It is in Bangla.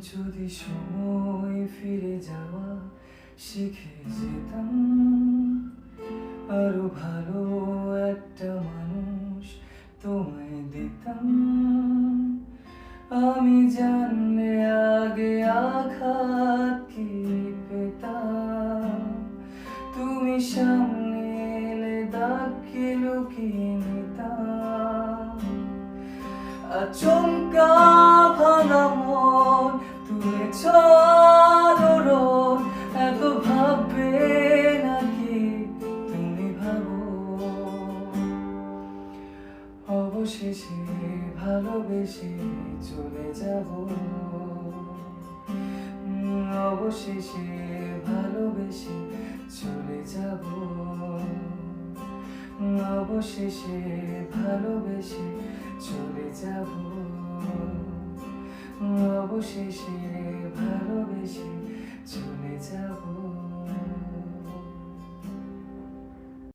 যদি সময় ফিরে যাওয়া শিখে যেতাম, আরও ভালো একটা মানুষ তোমায় দিতাম আমি জানলে আগে আঘাত কি পেতাম? তুমি সামনে এলে দাগ কি লুকিয়ে নিতাম? আচমকা ভাঙা অবশেষে ভালোবেসে চলে যাব। অবশেষে ভালোবেসে চলে যাব। অবশেষে ভালোবেসে চলে যাব। অবশেষে ভালোবেসে